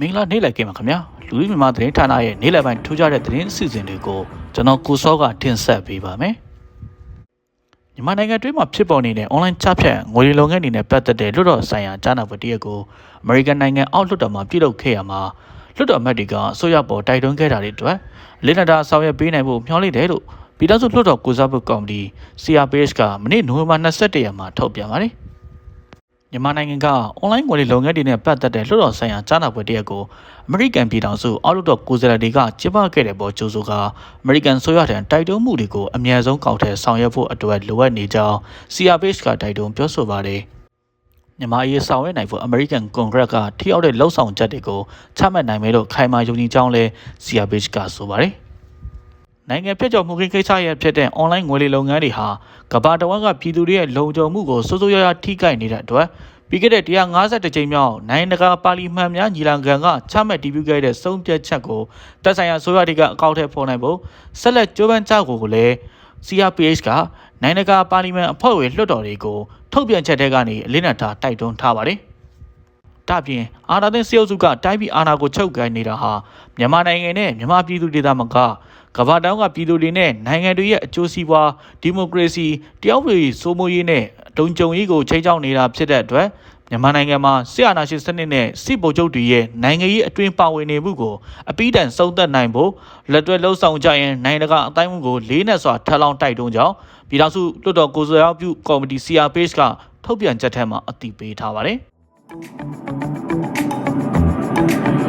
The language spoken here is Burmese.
မင်္ဂလာနေ့လည်ခင်းပါခင်ဗျာလူကြီးမြန်မာသတင်းဌာနရဲ့နေ့လည်ပိုင်းထူးခြားတဲ့သတင်းအစီအစဉ်တွေကိုကျွန်တော်ကိုစောကတင်ဆက်ပေးပါမယ်မြန်မာနိုင်ငံတွင်းမှာဖြစ်ပေါ်နေတဲ့ online ချဖြတ်ငွေလုံငန်းတွေနဲ့ပတ်သက်တဲ့လွှတ်တော်ဆိုင်ရာကြားနာပွဲတရက်ကိုအမေရိကန်နိုင်ငံအောက်လွှတ်တော်မှာပြုလုပ်ခဲ့ရမှာလွှတ်တော်အမတ်တွေကအစိုးရပေါ်တိုက်တွန်းခဲ့တာတွေအတွက်လင်းနတာဆောင်ရွက်ပေးနိုင်ဖို့မျှော်လင့်တယ်လို့ပြည်ထောင်စုလွှတ်တော်ကိုစားပြုကော်မတီ CRPH ကမနေ့နိုဝင်ဘာ22ရက်မှာထုတ်ပြန်ပါတယ် မြန်မာနိုင်ငံကအွန်လိုင်းငွေလုပ်ငန်းတွေနဲ့ပတ်သက်တဲ့လွှတ်တော်ဆိုင်ရာကြားနာပွဲတရက်ကိုအမေရိကန်ပြည်ထောင်စုအောက်လွှတ်တော်ကိုယ်စားလှယ်တွေကကျင်းပခဲ့တဲ့ပေါ်ကြိုးဆိုကအမေရိကန်ဆိုရတဲ့တိုက်တွန်းမှုတွေကိုအများဆုံးကောက်ထဲဆောင်ရွက်ဖို့အတွက်လိုအပ်နေကြောင်း CRPH ကတိုက်တွန်းပြောဆိုပါတယ်။မြန်မာရေးဆောင်ရွက်နိုင်ဖို့အမေရိကန်ကွန်ဂရက်ကထိရောက်တဲ့လှုပ်ဆောင်ချက်တွေကိုချမှတ်နိုင်မယ်လို့ခိုင်မာယုံကြည်ကြောင်းလဲ CRPH ကဆိုပါတယ်။ နိုင်ငံပြည့်ကျော်မှုကိစ္စရဲ့ဖြစ်တဲ့ online ငွေလေလုပ်ငန်းတွေဟာကမ္ဘာတဝန်းကပြည်သူတွေရဲ့လုံခြုံမှုကိုစိုးစိုးရွားရွားထိခိုက်နေတဲ့အတွက်ပြီးခဲ့တဲ့150ကြိမ်မြောက်နိုင်ငံတကာပါလီမန်များညီလာခံကချမှတ်တည်ပြုခဲ့တဲ့ဆုံးဖြတ်ချက်ကိုတပ်ဆိုင်ရာဆိုရတွေကအကောက်ထဲပေါ်နိုင်ဖို့ဆက်လက်ကြိုးပမ်းကြဖို့ကိုလည်း CRPH ကနိုင်ငံတကာပါလီမန်အဖွဲ့ဝင်လွှတ်တော်တွေကိုထုတ်ပြန်ချက်တွေကနေအလင်းနတာတိုက်တွန်းထားပါတယ်။ဒါပြင်အာဏာသိမ်းစစ်အုပ်စုကတိုင်းပြည်အာဏာကိုချုပ်ကိုင်နေတာဟာမြန်မာနိုင်ငံနဲ့မြန်မာပြည်သူတွေသာမ ကကမ္ဘာတောင်းကပြည်သူတွေနဲ့နိုင်ငံတွေရဲ့အကျိုးစီးပွားဒီမိုကရေစီတယောက်တွေစိုးမိုးရေးနဲ့တုံကြုံရေးကိုချိန်ချောက်နေတာဖြစ်တဲ့အတွက်မြန်မာနိုင်ငံမှာစစ်အာဏာရှင်စနစ်နဲ့စစ်ဗိုလ်ချုပ်တွေရဲ့နိုင်ငံရေးအတွင်းပါဝင်နေမှုကိုအပိတိုင်ဆုံးသက်နိုင်ဖို့လက်တွဲလှုပ်ဆောင်ကြရင်နိုင်ငံတကာအတိုင်းအမှုကိုလေးနက်စွာထပ်လောင်းတိုက်တွန်းကြောင်းပြည်ထောင်စုလွှတ်တော်ကိုယ်စားပြုကော်မတီ CRPH ကထုတ်ပြန်ချက်ထဲမှာအတည်ပြုထားပါတယ်။